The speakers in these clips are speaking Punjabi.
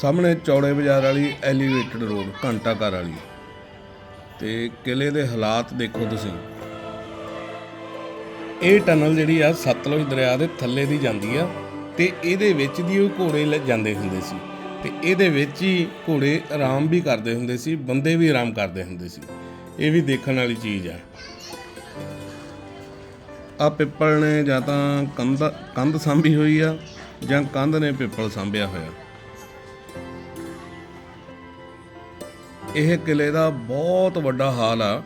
ਸਾਹਮਣੇ ਚੌੜੇ ਬਾਜ਼ਾਰ ਵਾਲੀ ਐਲੀਵੇਟਡ ਰੋਡ ਘੰਟਾ ਘਰ ਵਾਲੀ। ਤੇ ਕਿਲੇ ਦੇ ਹਾਲਾਤ ਦੇਖੋ ਤੁਸੀਂ। ਇਹ ਟਨਲ ਜਿਹੜੀ ਆ, ਸਤਲੁਜ ਦਰਿਆ ਦੇ ਥੱਲੇ ਦੀ ਜਾਂਦੀ ਆ, ਤੇ ਇਹਦੇ ਵਿੱਚ ਦੀ ਉਹ ਘੋੜੇ ਲੈ ਜਾਂਦੇ ਹੁੰਦੇ ਸੀ। ਤੇ ਇਹਦੇ ਵਿੱਚ ਹੀ ਘੋੜੇ ਆਰਾਮ ਵੀ ਕਰਦੇ ਹੁੰਦੇ ਸੀ, ਬੰਦੇ ਵੀ ਆਰਾਮ ਕਰਦੇ ਹੁੰਦੇ ਸੀ। ਇਹ ਵੀ ਦੇਖਣ ਵਾਲੀ ਚੀਜ਼ ਆ। ਆ ਪਿੱਪਲ ਨੇ ਜਾਂ ਤਾਂ ਕੰਧ ਕੰਧ ਸਾਂਭੀ ਹੋਈ ਆ ਜਾਂ ਕੰਧ ਨੇ ਪਿੱਪਲ ਸਾਂਭਿਆ ਹੋਇਆ। ਇਹ ਕਿਲੇ ਦਾ ਬਹੁਤ ਵੱਡਾ ਹਾਲ ਆ।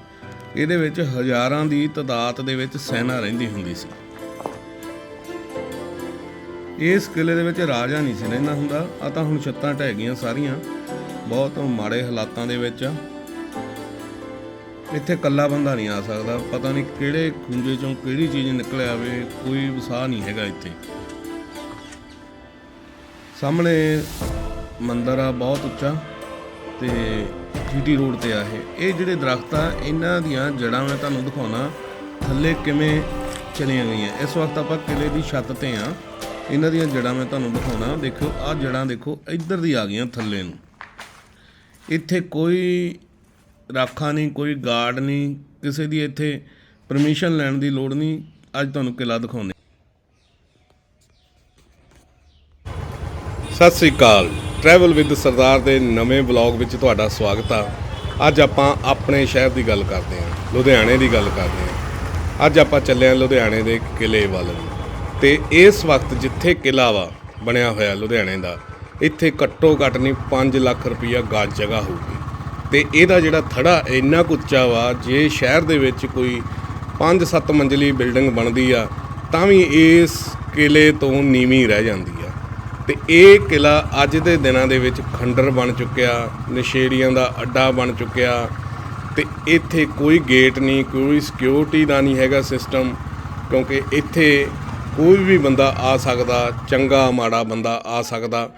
ਇਹਦੇ ਵਿੱਚ ਹਜ਼ਾਰਾਂ ਦੀ ਤਦਾਦ ਦੇ ਵਿੱਚ ਸੈਨਾ ਰਹਿੰਦੀ ਹੁੰਦੀ ਸੀ। ਇਸ ਕਿਲੇ ਦੇ ਵਿੱਚ ਰਾਜਾ ਨਹੀਂ ਸੀ ਰਹਿੰਦਾ ਹੁੰਦਾ। ਆ ਤਾਂ ਹੁਣ ਛੱਤਾਂ ਢਹਿ ਗਈਆਂ ਸਾਰੀਆਂ। ਬਹੁਤ ਮਾੜੇ ਹਾਲਾਤਾਂ ਦੇ ਵਿੱਚ। ਇੱਥੇ ਕੱਲਾ ਬੰਦਾ ਨਹੀਂ ਆ ਸਕਦਾ। ਪਤਾ ਨਹੀਂ ਕਿਹੜੇ ਖੁੰਝੇ ਚੋਂ ਕਿਹੜੀ ਚੀਜ਼ ਨਿਕਲ ਆਵੇ। ਕੋਈ ਵਸਾ ਨਹੀਂ ਹੈਗਾ ਇੱਥੇ। ਸਾਹਮਣੇ ਮੰਦਰ ਆ, ਬਹੁਤ ਉੱਚਾ। ਤੇ ਜੀਟੀ ਰੋਡ ਤੇ ਆ ਇਹ। ਇਹ ਜਿਹੜੇ ਦਰਖਤ ਆ, ਇਹਨਾਂ ਦੀਆਂ ਜੜਾਂ ਮੈਂ ਤੁਹਾਨੂੰ ਦਿਖਾਉਣਾ, ਥੱਲੇ ਕਿਵੇਂ ਚਲੀਆਂ ਗਈਆਂ। ਇਸ ਵਕਤ ਆਪਾਂ ਕਿਲੇ ਦੀ ਛੱਤ ਤੇ ਆ। ਇਹਨਾਂ ਦੀਆਂ ਜੜਾਂ ਮੈਂ ਤੁਹਾਨੂੰ ਦਿਖਾਉਣਾ। ਦੇਖੋ ਆਹ ਜੜਾਂ ਦੇਖੋ, ਇੱਧਰ ਦੀ ਆ ਗਈਆਂ ਥੱਲੇ ਨੂੰ। ਇੱਥੇ ਕੋਈ ਰਾਖਾ ਨਹੀਂ, ਕੋਈ ਗਾਰਡ ਨਹੀਂ, ਕਿਸੇ ਦੀ ਇੱਥੇ ਪਰਮਿਸ਼ਨ ਲੈਣ ਦੀ ਲੋੜ ਨਹੀਂ। ਅੱਜ ਤੁਹਾਨੂੰ ਕਿਲਾ ਦਿਖਾਉਂਦੇ ਸਤਿ ਸ੍ਰੀ ਅਕਾਲ। ਟਰੈਵਲ ਵਿਦ ਸਰਦਾਰ ਦੇ ਨਵੇਂ ਵਲੌਗ ਵਿੱਚ ਤੁਹਾਡਾ ਸਵਾਗਤ ਆ। ਅੱਜ ਆਪਾਂ ਆਪਣੇ ਸ਼ਹਿਰ ਦੀ ਗੱਲ ਕਰਦੇ ਹਾਂ, ਲੁਧਿਆਣੇ ਦੀ ਗੱਲ ਕਰਦੇ ਹਾਂ। ਅੱਜ ਆਪਾਂ ਚੱਲੇ ਹਾਂ ਲੁਧਿਆਣੇ ਦੇ ਕਿਲੇ ਵੱਲ ਨੂੰ। ਤੇ ਇਸ ਵਕਤ ਜਿੱਥੇ ਕਿਲਾ ਵਾ, ਬਣਿਆ ਹੋਇਆ ਲੁਧਿਆਣੇ ਦਾ, ਇੱਥੇ ਘੱਟੋ ਘੱਟ ਨਹੀਂ 5 ਲੱਖ ਰੁਪਈਆ ਗਾਜ ਜਗ੍ਹਾ ਹੋਊਗੀ। ਤੇ ਇਹਦਾ ਜਿਹੜਾ ਥੜਾ ਇੰਨਾ ਕੁ ਉੱਚਾ ਵਾ, ਜੇ ਸ਼ਹਿਰ ਦੇ ਵਿੱਚ ਕੋਈ 5-7 ਮੰਜ਼ਲੀ ਬਿਲਡਿੰਗ ਬਣਦੀ ਆ, ਤਾਂ ਵੀ ਇਸ ਕਿਲੇ ਤੋਂ ਨੀਵੀਂ ਰਹਿ ਜਾਂਦੀ ਆ। ਤੇ ਇਹ ਕਿਲਾ ਅੱਜ ਦੇ ਦਿਨਾਂ ਦੇ ਵਿੱਚ ਖੰਡਰ ਬਣ ਚੁੱਕਿਆ, ਨਸ਼ੇੜੀਆਂ ਦਾ ਅੱਡਾ ਬਣ ਚੁੱਕਿਆ ਤੇ ਇੱਥੇ ਕੋਈ ਗੇਟ ਨਹੀਂ, ਕੋਈ ਸਿਕਿਉਰਿਟੀ ਦਾ ਨਹੀਂ ਹੈਗਾ ਸਿਸਟਮ ਕਿਉਂਕਿ ਇੱਥੇ ਕੋਈ ਵੀ ਬੰਦਾ ਆ ਸਕਦਾ, ਚੰਗਾ ਮਾੜਾ ਬੰਦਾ ਆ ਸਕਦਾ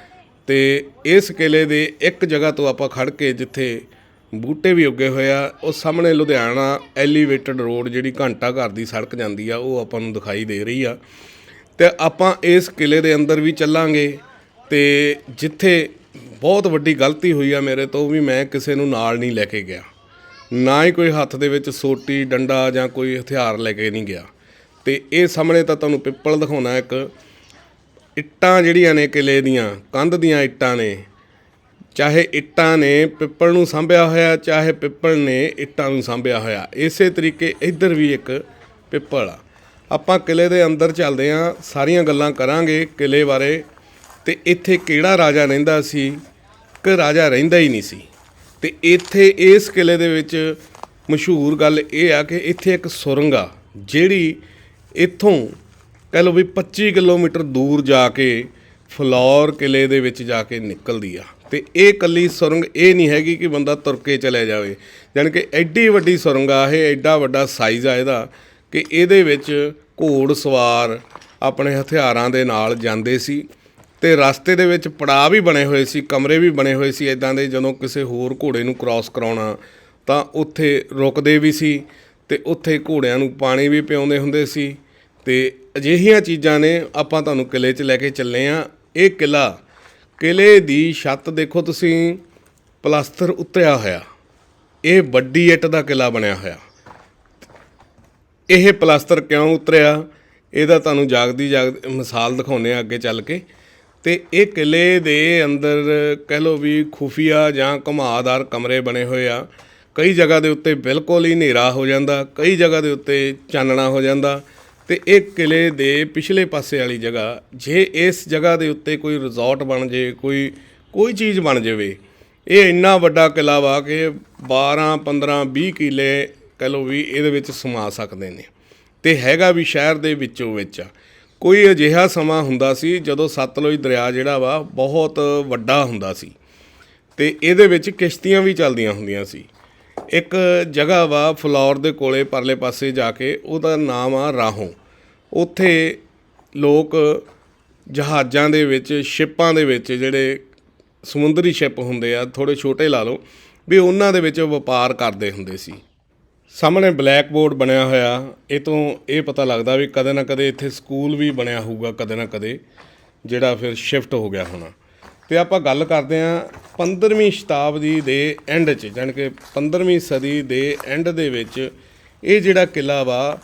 ਤੇ ਇਸ ਕਿਲੇ ਦੇ ਇੱਕ ਜਗ੍ਹਾ ਤੋਂ ਆਪਾਂ ਖੜ ਕੇ ਜਿੱਥੇ ਬੂਟੇ ਵੀ ਉੱਗੇ ਹੋਏ ਆ, ਉਹ ਸਾਹਮਣੇ ਲੁਧਿਆਣਾ ਐਲੀਵੇਟਡ ਰੋਡ ਜਿਹੜੀ ਘੰਟਾ ਘਰ ਦੀ ਸੜਕ ਜਾਂਦੀ ਆ, ਉਹ ਆਪਾਂ ਨੂੰ ਦਿਖਾਈ ਦੇ ਰਹੀ ਆ। ਤੇ ਆਪਾਂ ਇਸ ਕਿਲੇ ਦੇ ਅੰਦਰ ਵੀ ਚੱਲਾਂਗੇ ਤੇ ਜਿੱਥੇ ਬਹੁਤ ਵੱਡੀ ਗਲਤੀ ਹੋਈ ਆ ਮੇਰੇ ਤੋਂ ਵੀ ਮੈਂ ਕਿਸੇ ਨੂੰ ਨਾਲ ਨਹੀਂ ਲੈ ਕੇ ਗਿਆ। ਨਾ ਹੀ ਕੋਈ ਹੱਥ ਦੇ ਵਿੱਚ ਸੋਟੀ, ਡੰਡਾ ਜਾਂ ਕੋਈ ਹਥਿਆਰ ਲੈ ਕੇ ਨਹੀਂ ਗਿਆ। ਤੇ ਇਹ ਸਾਹਮਣੇ ਤਾਂ ਤੁਹਾਨੂੰ ਪਿੱਪਲ ਦਿਖਾਉਣਾ ਇੱਕ। ਇੱਟਾਂ ਜਿਹੜੀਆਂ ਨੇ ਕਿਲੇ ਦੀਆਂ, ਕੰਧ ਦੀਆਂ ਇੱਟਾਂ ਨੇ। ਚਾਹੇ ਇੱਟਾਂ ਨੇ ਪਿੱਪਲ ਨੂੰ ਸਾਂਭਿਆ ਹੋਇਆ, ਚਾਹੇ ਪਿੱਪਲ ਨੇ ਇੱਟਾਂ ਨੂੰ ਸਾਂਭਿਆ ਹੋਇਆ। ਇਸੇ ਤਰੀਕੇ ਇੱਧਰ ਵੀ ਇੱਕ ਪਿੱਪਲ ਆ। ਆਪਾਂ ਕਿਲੇ ਦੇ ਅੰਦਰ ਚੱਲਦੇ ਆਂ, ਸਾਰੀਆਂ ਗੱਲਾਂ ਕਰਾਂਗੇ ਕਿਲੇ ਬਾਰੇ। ਤੇ ਇੱਥੇ ਕਿਹੜਾ ਰਾਜਾ ਰਹਿੰਦਾ ਸੀ? ਕਿ ਰਾਜਾ ਰਹਿੰਦਾ ਹੀ ਨਹੀਂ ਸੀ। ਤੇ ਇੱਥੇ ਇਸ ਕਿਲੇ ਦੇ ਵਿੱਚ ਮਸ਼ਹੂਰ ਗੱਲ ਇਹ ਆ ਕਿ ਇੱਥੇ ਇੱਕ ਸੁਰੰਗ ਆ ਜਿਹੜੀ ਇੱਥੋਂ ਕਹਿ ਲਓ ਵੀ 25 ਕਿਲੋਮੀਟਰ ਦੂਰ ਜਾ ਕੇ ਫਲੌਰ ਕਿਲੇ ਦੇ ਵਿੱਚ ਜਾ ਕੇ ਨਿਕਲਦੀ ਆ। ਤੇ ਇਹ ਕੱਲੀ ਸੁਰੰਗ ਇਹ ਨਹੀਂ ਹੈਗੀ ਕਿ ਬੰਦਾ ਤੁਰ ਕੇ ਚਲੇ ਜਾਵੇ। ਜਾਣੀ ਕਿ ਐਡੀ ਵੱਡੀ ਸੁਰੰਗ ਆ ਇਹ ਐਡਾ ਵੱਡਾ ਸਾਈਜ਼ ਆ ਇਹਦਾ। ਕਿ ਇਹਦੇ ਵਿੱਚ ਘੋੜ ਸਵਾਰ ਆਪਣੇ ਹਥਿਆਰਾਂ ਦੇ ਨਾਲ ਜਾਂਦੇ ਸੀ ਤੇ ਰਸਤੇ ਦੇ ਵਿੱਚ ਪੜਾਅ ਵੀ ਬਣੇ ਹੋਏ ਸੀ, ਕਮਰੇ ਵੀ ਬਣੇ ਹੋਏ ਸੀ ਇਦਾਂ ਦੇ ਜਦੋਂ ਕਿਸੇ ਹੋਰ ਘੋੜੇ ਨੂੰ ਕ੍ਰਾਸ ਕਰਾਉਣਾ ਤਾਂ ਉੱਥੇ ਰੁਕਦੇ ਵੀ ਸੀ ਤੇ ਉੱਥੇ ਘੋੜਿਆਂ ਨੂੰ ਪਾਣੀ ਵੀ ਪਿਆਉਂਦੇ ਹੁੰਦੇ ਸੀ ਤੇ ਅਜਿਹੀਆਂ ਚੀਜ਼ਾਂ ਨੇ ਆਪਾਂ ਤੁਹਾਨੂੰ ਕਿਲੇ 'ਚ ਲੈ ਕੇ ਚੱਲੇ ਆ ਇਹ ਕਿਲਾ ਕਿਲੇ ਦੀ ਛੱਤ ਦੇਖੋ ਤੁਸੀਂ ਪਲਾਸਟਰ ਉਤਰਿਆ ਹੋਇਆ। ਇਹ ਵੱਡੀ ਇੱਟ ਦਾ ਕਿਲਾ ਬਣਿਆ ਹੋਇਆ। ਇਹ ਪਲਾਸਟਰ ਕਿਉਂ ਉਤਰਿਆ? ਇਹਦਾ ਤੁਹਾਨੂੰ ਜਾਗਦੀ ਜਾਗ ਮਿਸਾਲ ਦਿਖਾਉਂਦੇ ਆ ਅੱਗੇ ਚੱਲ ਕੇ। ਤੇ ਇਹ ਕਿਲੇ ਦੇ ਅੰਦਰ ਕਹਿ ਲਓ ਵੀ ਖੁਫੀਆ ਜਾਂ ਘੁਮਾਦਾਰ ਕਮਰੇ ਬਣੇ ਹੋਏ ਆ। ਕਈ ਜਗ੍ਹਾ ਦੇ ਉੱਤੇ ਬਿਲਕੁਲ ਹੀ ਹਨੇਰਾ ਹੋ ਜਾਂਦਾ, ਕਈ ਜਗ੍ਹਾ ਦੇ ਉੱਤੇ ਚਾਨਣਾ ਹੋ ਜਾਂਦਾ। ਤੇ ਇਹ ਕਿਲੇ ਦੇ ਪਿਛਲੇ ਪਾਸੇ ਵਾਲੀ ਜਗ੍ਹਾ, ਜੇ ਇਸ ਜਗ੍ਹਾ ਦੇ ਉੱਤੇ ਕੋਈ ਰਿਜ਼ੋਰਟ ਬਣ ਜੇ, ਕੋਈ ਕੋਈ ਚੀਜ਼ ਬਣ ਜਾਵੇ, ਇਹ ਇੰਨਾ ਵੱਡਾ ਕਿਲਾ ਵਾ ਕਿ 12 15 20 ਕਿਲੇ ਕਹਿ ਲਓ ਵੀ ਇਹਦੇ ਵਿੱਚ ਸਮਾ ਸਕਦੇ ਨੇ। ਤੇ ਹੈਗਾ ਵੀ ਸ਼ਹਿਰ ਦੇ ਵਿੱਚੋਂ ਵਿੱਚ। ਆ ਕੋਈ ਅਜਿਹਾ ਸਮਾਂ ਹੁੰਦਾ ਸੀ ਜਦੋਂ ਸਤਲੁਜ ਦਰਿਆ ਜਿਹੜਾ ਵਾ ਬਹੁਤ ਵੱਡਾ ਹੁੰਦਾ ਸੀ। ਤੇ ਇਹਦੇ ਵਿੱਚ ਕਿਸ਼ਤੀਆਂ ਵੀ ਚੱਲਦੀਆਂ ਹੁੰਦੀਆਂ ਸੀ। ਇੱਕ ਜਗ੍ਹਾ ਵਾ ਫਲੌਰ ਦੇ ਕੋਲੇ ਪਰਲੇ ਪਾਸੇ ਜਾ ਕੇ ਉਹਦਾ ਨਾਮ ਆ ਰਾਹੋਂ। ਉੱਥੇ ਲੋਕ ਜਹਾਜ਼ਾਂ ਦੇ ਵਿੱਚ, ਸ਼ਿਪਾਂ ਦੇ ਵਿੱਚ ਜਿਹੜੇ ਸਮੁੰਦਰੀ ਸ਼ਿਪ ਹੁੰਦੇ ਆ ਥੋੜੇ ਛੋਟੇ ਲਾ ਲਓ, ਵੀ ਉਹਨਾਂ ਦੇ ਵਿੱਚ ਵਪਾਰ ਕਰਦੇ ਹੁੰਦੇ ਸੀ। ਸਾਹਮਣੇ ਬਲੈਕ ਬੋਰਡ ਬਣਿਆ ਹੋਇਆ, ਇਹ ਤੋਂ ਇਹ ਪਤਾ ਲੱਗਦਾ ਵੀ ਕਦੇ ਨਾ ਕਦੇ ਇੱਥੇ ਸਕੂਲ ਵੀ ਬਣਿਆ ਹੋਊਗਾ, ਕਦੇ ਨਾ ਕਦੇ, ਜਿਹੜਾ ਫਿਰ ਸ਼ਿਫਟ ਹੋ ਗਿਆ ਹੋਣਾ। ਤੇ ਆਪਾਂ ਗੱਲ ਕਰਦੇ ਆਂ 15ਵੀਂ ਸ਼ਤਾਬਦੀ ਦੇ ਐਂਡ 'ਚ, ਜਾਣੀ ਕਿ 15ਵੀਂ ਸਦੀ ਦੇ ਐਂਡ ਦੇ ਵਿੱਚ ਇਹ ਜਿਹੜਾ ਕਿਲਾ ਵਾ,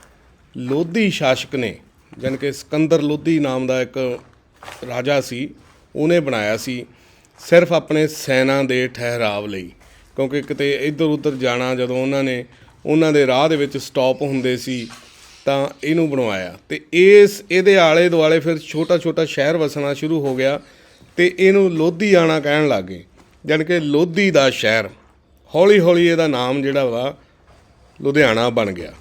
ਲੋਧੀ ਸ਼ਾਸਕ ਨੇ, ਜਾਣੀ ਕਿ ਸਿਕੰਦਰ ਲੋਧੀ ਨਾਮ ਦਾ ਇੱਕ ਰਾਜਾ ਸੀ, ਉਹਨੇ ਬਣਾਇਆ ਸੀ ਸਿਰਫ ਆਪਣੇ ਸੈਨਾ ਦੇ ਠਹਿਰਾਵ ਲਈ, ਕਿਉਂਕਿ ਕਿਤੇ ਇੱਧਰ ਉੱਧਰ ਜਾਣਾ ਜਦੋਂ ਉਹਨਾਂ ਨੇ ਉਹਨਾਂ ਦੇ ਰਾਹ ਦੇ ਵਿੱਚ ਸਟਾਪ ਹੁੰਦੇ ਸੀ, ਤਾਂ ਇਹਨੂੰ ਬਣਵਾਇਆ। ਤੇ ਇਸ, ਇਹਦੇ ਆਲੇ ਦੁਆਲੇ ਫਿਰ ਛੋਟਾ ਛੋਟਾ ਸ਼ਹਿਰ ਵਸਣਾ ਸ਼ੁਰੂ ਹੋ ਗਿਆ ਤੇ ਇਹਨੂੰ ਲੋਧੀ ਆਣਾ ਕਹਿਣ ਲੱਗੇ ਜਾਣੀ ਕਿ ਲੋਧੀ ਦਾ ਸ਼ਹਿਰ ਹੌਲੀ ਹੌਲੀ ਇਹਦਾ ਨਾਮ ਜਿਹੜਾ ਵਾ, ਲੁਧਿਆਣਾ ਬਣ ਗਿਆ।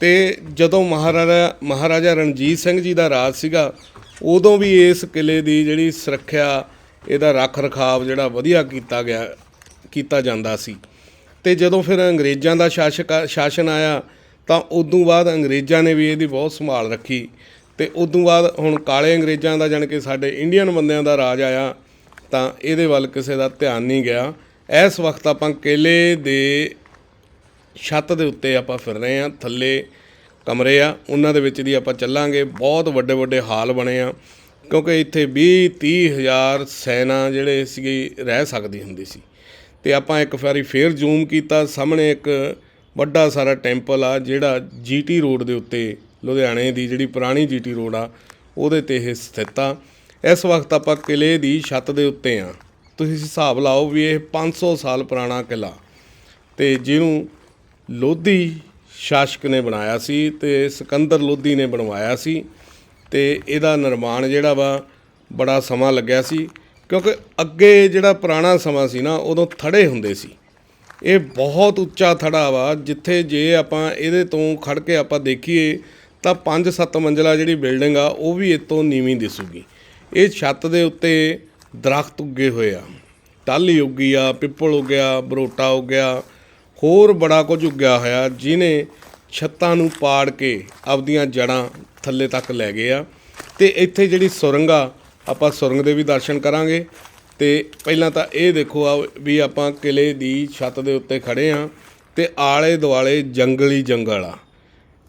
ਤੇ ਜਦੋਂ ਮਹਾਰਾਜਾ ਮਹਾਰਾਜਾ ਰਣਜੀਤ ਸਿੰਘ ਜੀ ਦਾ ਰਾਜ ਸੀਗਾ, ਉਦੋਂ ਵੀ ਇਸ ਕਿਲੇ ਦੀ ਜਿਹੜੀ ਸੁਰੱਖਿਆ, ਇਹਦਾ ਰੱਖ ਰਖਾਵ ਜਿਹੜਾ ਵਧੀਆ ਕੀਤਾ ਗਿਆ, ਕੀਤਾ ਜਾਂਦਾ ਸੀ। ਤੇ ਜਦੋਂ ਫਿਰ ਅੰਗਰੇਜ਼ਾਂ ਦਾ ਸ਼ਾਸਕ ਸ਼ਾਸਨ ਆਇਆ, ਤਾਂ ਉਦੋਂ ਬਾਅਦ ਅੰਗਰੇਜ਼ਾਂ ਨੇ ਵੀ ਇਹਦੀ ਬਹੁਤ ਸੰਭਾਲ ਰੱਖੀ। ਤੇ ਉਦੋਂ ਬਾਅਦ ਹੁਣ ਕਾਲੇ ਅੰਗਰੇਜ਼ਾਂ ਦਾ ਜਾਣੀ ਕਿ ਸਾਡੇ ਇੰਡੀਅਨ ਬੰਦਿਆਂ ਦਾ ਰਾਜ ਆਇਆ, ਤਾਂ ਇਹਦੇ ਵੱਲ ਕਿਸੇ ਦਾ ਧਿਆਨ ਨਹੀਂ ਗਿਆ। ਇਸ ਵਕਤ ਆਪਾਂ ਕਿਲੇ ਦੇ ਛੱਤ ਦੇ ਉੱਤੇ ਆਪਾਂ ਫਿਰ ਰਹੇ ਆ ਥੱਲੇ ਕਮਰੇ ਆ। ਉਹਨਾਂ ਦੇ ਵਿੱਚ ਦੀ ਆਪਾਂ ਚੱਲਾਂਗੇ। ਬਹੁਤ ਵੱਡੇ ਵੱਡੇ ਹਾਲ ਬਣੇ ਆ, ਕਿਉਂਕਿ ਇੱਥੇ 20 30 ਹਜ਼ਾਰ ਸੈਨਾ ਜਿਹੜੇ ਸੀਗੇ, ਰਹਿ ਸਕਦੀ ਹੁੰਦੀ ਸੀ। ਅਤੇ ਆਪਾਂ ਇੱਕ ਵਾਰੀ ਫਿਰ ਜ਼ੂਮ ਕੀਤਾ, ਸਾਹਮਣੇ ਇੱਕ ਵੱਡਾ ਸਾਰਾ ਟੈਂਪਲ ਆ, ਜਿਹੜਾ ਜੀਟੀ ਰੋਡ ਦੇ ਉੱਤੇ, ਲੁਧਿਆਣੇ ਦੀ ਜਿਹੜੀ ਪੁਰਾਣੀ ਜੀਟੀ ਰੋਡ ਆ, ਉਹਦੇ ਤੇ ਇਹ ਸਥਿਤ ਆ। ਇਸ ਵਕਤ ਆਪਾਂ ਕਿਲੇ ਦੀ ਛੱਤ ਦੇ ਉੱਤੇ ਆ। ਤੁਸੀਂ ਹਿਸਾਬ ਲਾਓ ਵੀ ਇਹ 500 ਸਾਲ ਪੁਰਾਣਾ ਕਿਲਾ। ਤੇ ਜਿਹਨੂੰ ਲੋਧੀ ਸ਼ਾਸਕ ਨੇ ਬਣਾਇਆ ਸੀ ਤੇ ਸਿਕੰਦਰ ਲੋਧੀ ਨੇ ਬਣਵਾਇਆ ਸੀ ਤੇ ਇਹਦਾ ਨਿਰਮਾਣ ਜਿਹੜਾ ਵਾ, ਬੜਾ ਸਮਾਂ ਲੱਗਿਆ ਸੀ। ਕਿਉਂਕਿ ਅੱਗੇ ਜਿਹੜਾ ਪੁਰਾਣਾ ਸਮਾਂ ਸੀ ਨਾ, ਉਦੋਂ ਥੜੇ ਹੁੰਦੇ ਸੀ। ਇਹ ਬਹੁਤ ਉੱਚਾ ਥੜਾ ਵਾ, ਜਿੱਥੇ ਜੇ ਆਪਾਂ ਇਹਦੇ ਤੋਂ ਖੜ ਕੇ ਆਪਾਂ ਦੇਖੀਏ, ਤਾਂ 5-7 ਮੰਜ਼ਲਾ ਜਿਹੜੀ ਬਿਲਡਿੰਗ ਆ, ਉਹ ਵੀ ਇਤੋਂ ਨੀਵੀਂ ਦਿਸੂਗੀ। ਇਹ ਛੱਤ ਦੇ ਉੱਤੇ ਦਰਖਤ ਉੱਗੇ ਹੋਏ ਆ। ਟਾਹਲੀ ਉੱਗੀ ਆ, ਪਿੱਪਲ ਉੱਗਿਆ, ਬਰੋਟਾ ਉੱਗਿਆ, ਹੋਰ ਬੜਾ ਕੁਝ ਉੱਗਿਆ ਹੋਇਆ ਜਿਨੇ ਛੱਤਾਂ ਨੂੰ ਪਾੜ ਕੇ ਆਪਦੀਆਂ ਜੜਾਂ ਥੱਲੇ ਤੱਕ ਲੈ ਗਏ ਆ। ਤੇ ਇੱਥੇ ਜਿਹੜੀ ਸੁਰੰਗਾ ਆਪਾਂ ਸੁਰੰਗ ਦੇ ਵੀ ਦਰਸ਼ਨ ਕਰਾਂਗੇ। ਤੇ ਪਹਿਲਾਂ ਤਾਂ ਇਹ ਦੇਖੋ ਆ ਵੀ ਆਪਾਂ ਕਿਲੇ ਦੀ ਛੱਤ ਦੇ ਉੱਤੇ ਖੜੇ ਆ ਤੇ ਆਲੇ ਦੁਆਲੇ ਜੰਗਲੀ ਜੰਗਲ ਆ।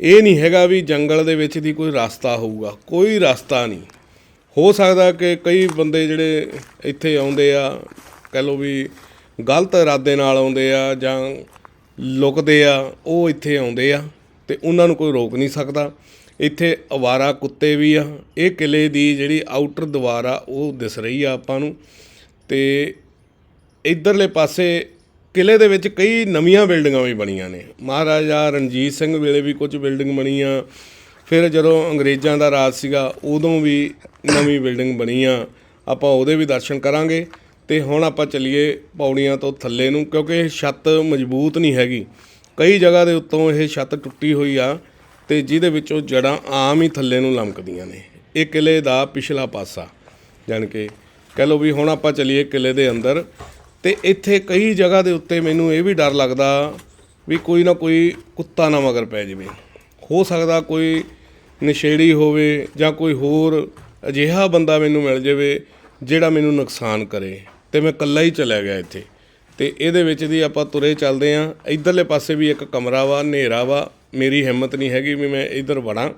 ਇਹ ਨਹੀਂ ਹੈਗਾ ਵੀ ਜੰਗਲ ਦੇ ਵਿੱਚ ਦੀ ਕੋਈ ਰਸਤਾ ਹੋਊਗਾ, ਕੋਈ ਰਸਤਾ ਨਹੀਂ। ਹੋ ਸਕਦਾ ਕਿ ਕਈ ਬੰਦੇ ਜਿਹੜੇ ਇੱਥੇ ਆਉਂਦੇ ਆ, ਕਹ ਲਓ ਵੀ ਗਲਤ ਇਰਾਦੇ ਨਾਲ ਆਉਂਦੇ ਆ ਜਾਂ ਲੁਕਦੇ ਆ, ਉਹ ਇੱਥੇ ਆਉਂਦੇ ਆ ਤੇ ਉਹਨਾਂ ਨੂੰ ਕੋਈ ਰੋਕ ਨਹੀਂ ਸਕਦਾ। ਇੱਥੇ ਅਵਾਰਾ ਕੁੱਤੇ ਵੀ ਆ। ਇਹ ਕਿਲ੍ਹੇ ਦੀ ਜਿਹੜੀ ਆਊਟਰ ਦੀਵਾਰ ਆ, ਉਹ ਦਿਸ ਰਹੀ ਆ ਆਪਾਂ ਨੂੰ। ਅਤੇ ਇੱਧਰਲੇ ਪਾਸੇ ਕਿਲ੍ਹੇ ਦੇ ਵਿੱਚ ਕਈ ਨਵੀਆਂ ਬਿਲਡਿੰਗਾਂ ਵੀ ਬਣੀਆਂ ਨੇ। ਮਹਾਰਾਜਾ ਰਣਜੀਤ ਸਿੰਘ ਵੇਲੇ ਵੀ ਕੁਝ ਬਿਲਡਿੰਗ ਬਣੀਆਂ। ਫਿਰ ਜਦੋਂ ਅੰਗਰੇਜ਼ਾਂ ਦਾ ਰਾਜ ਸੀਗਾ, ਉਦੋਂ ਵੀ ਨਵੀਂ ਬਿਲਡਿੰਗ ਬਣੀ ਆ ਆਪਾਂ ਉਹਦੇ ਵੀ ਦਰਸ਼ਨ ਕਰਾਂਗੇ। ਤੇ ਹੁਣ ਆਪਾਂ ਚੱਲੀਏ ਪੌੜੀਆਂ ਤੋਂ ਥੱਲੇ ਨੂੰ, ਕਿਉਂਕਿ ਇਹ ਛੱਤ ਮਜ਼ਬੂਤ ਨਹੀਂ ਹੈਗੀ। ਕਈ ਜਗ੍ਹਾ ਦੇ ਉੱਤੋਂ ਇਹ ਛੱਤ ਟੁੱਟੀ ਹੋਈ ਆ। ਤੇ ਜਿਹਦੇ ਵਿੱਚੋਂ ਜੜਾਂ ਆਮ ਹੀ ਥੱਲੇ ਨੂੰ ਲਮਕਦੀਆਂ ਨੇ। ਇਹ ਕਿਲੇ ਦਾ ਪਿਛਲਾ ਪਾਸਾ, ਜਾਣ ਕਿ ਕਹਿ ਲਓ ਵੀ ਹੁਣ ਆਪਾਂ ਚਲੀਏ ਕਿਲੇ ਦੇ ਅੰਦਰ, ਤੇ ਇੱਥੇ ਕਈ ਜਗ੍ਹਾ ਦੇ ਉੱਤੇ ਮੈਨੂੰ ਇਹ ਵੀ ਡਰ ਲੱਗਦਾ ਵੀ ਕੋਈ ਨਾ ਕੋਈ ਕੁੱਤਾ ਨਾ ਮਗਰ ਪੈ ਜਾਵੇ। ਹੋ ਸਕਦਾ ਕੋਈ ਨਸ਼ੇੜੀ ਹੋਵੇ ਜਾਂ ਕੋਈ ਹੋਰ ਅਜਿਹਾ ਬੰਦਾ ਮੈਨੂੰ ਮਿਲ ਜਾਵੇ ਜਿਹੜਾ ਮੈਨੂੰ ਨੁਕਸਾਨ ਕਰੇ ਤੇ ਮੈਂ ਇਕੱਲਾ ਹੀ ਚਲਿਆ ਗਿਆ ਇੱਥੇ। ਤੇ ਇਹਦੇ ਵਿੱਚ ਦੀ ਆਪਾਂ ਤੁਰੇ ਚੱਲਦੇ ਆਂ ਇਧਰਲੇ ਪਾਸੇ ਵੀ ਇੱਕ ਕਮਰਾ ਵਾ, ਹਨੇਰਾ ਵਾ। ਮੇਰੀ ਹਿੰਮਤ ਨਹੀਂ ਹੈਗੀ ਵੀ ਮੈਂ ਇਧਰ ਵੜਾਂ,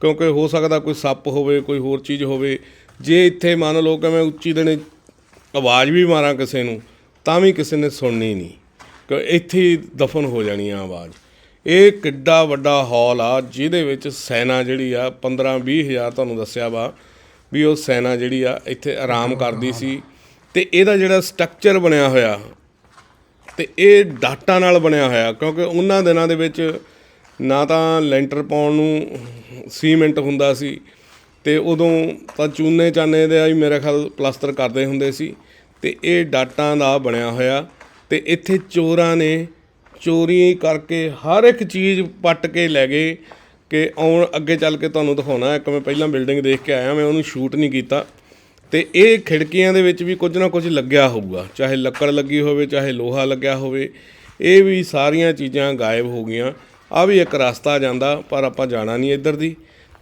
ਕਿਉਂਕਿ ਹੋ ਸਕਦਾ ਕੋਈ ਸੱਪ ਹੋਵੇ, ਕੋਈ ਹੋਰ ਚੀਜ਼ ਹੋਵੇ। ਜੇ ਇੱਥੇ ਮੰਨ ਲਓ ਕਿ ਮੈਂ ਉੱਚੀ ਦੇਣੇ ਆਵਾਜ਼ ਵੀ ਮਾਰਾਂ ਕਿਸੇ ਨੂੰ, ਤਾਂ ਵੀ ਕਿਸੇ ਨੇ ਸੁਣਨੀ ਨਹੀਂ। ਕਿ ਇੱਥੇ ਦਫਨ ਹੋ ਜਾਣੀ ਆ ਆਵਾਜ਼। ਇਹ ਕਿੱਡਾ ਵੱਡਾ ਹਾਲ ਆ, ਜਿਹਦੇ ਵਿੱਚ ਸੈਨਾ ਜਿਹੜੀ ਆ 15 20 ਹਜ਼ਾਰ ਤੁਹਾਨੂੰ ਦੱਸਿਆ ਵਾ, ਵੀ ਉਹ ਸੈਨਾ ਜਿਹੜੀ ਆ, ਇੱਥੇ ਆਰਾਮ ਕਰਦੀ ਸੀ। ਤੇ ਇਹਦਾ ਜਿਹੜਾ ਸਟਰਕਚਰ ਬਣਿਆ ਹੋਇਆ, ਤੇ ਇਹ ਡਾਟਾ ਨਾਲ ਬਣਿਆ ਹੋਇਆ, ਕਿਉਂਕਿ ਉਹਨਾਂ ਦਿਨਾਂ ਦੇ ਵਿੱਚ ਨਾ ਤਾਂ ਲੈਂਟਰ ਪਾਉਣ ਨੂੰ ਸੀਮੈਂਟ ਹੁੰਦਾ ਸੀ ਤੇ ਉਦੋਂ ਤਾਂ ਚੂਨੇ ਚਾਨੇ ਦੇ ਹੀ ਮੇਰੇ ਖਿਆਲ ਪਲਾਸਟਰ ਕਰਦੇ ਹੁੰਦੇ ਸੀ ਤੇ ਇਹ ਡਾਟਾਂ ਦਾ ਬਣਿਆ ਹੋਇਆ ਤੇ ਇੱਥੇ ਚੋਰਾਂ ਨੇ ਚੋਰੀ ਕਰਕੇ ਹਰ ਇੱਕ ਚੀਜ਼ ਪੱਟ ਕੇ ਲੈ ਗਏ ਕਿ ਆਉਣ ਅੱਗੇ ਚੱਲ ਕੇ ਤੁਹਾਨੂੰ ਦਿਖਾਉਣਾ, ਇੱਕ ਮੈਂ ਪਹਿਲਾਂ ਬਿਲਡਿੰਗ ਦੇਖ ਕੇ ਆਇਆ, ਮੈਂ ਉਹਨੂੰ ਸ਼ੂਟ ਨਹੀਂ ਕੀਤਾ। ਤੇ ਇਹ ਖਿੜਕੀਆਂ ਦੇ ਵਿੱਚ ਵੀ ਕੁਝ ਨਾ ਕੁਝ ਲੱਗਿਆ ਹੋਊਗਾ, ਚਾਹੇ ਲੱਕੜ ਲੱਗੀ ਹੋਵੇ, ਚਾਹੇ ਲੋਹਾ ਲੱਗਿਆ ਹੋਵੇ, ਇਹ ਵੀ ਸਾਰੀਆਂ ਚੀਜ਼ਾਂ ਗਾਇਬ ਹੋ ਗਈਆਂ। ਆ ਵੀ ਇੱਕ ਰਸਤਾ ਜਾਂਦਾ, ਪਰ ਆਪਾਂ ਜਾਣਾ ਨਹੀਂ ਇੱਧਰ ਦੀ।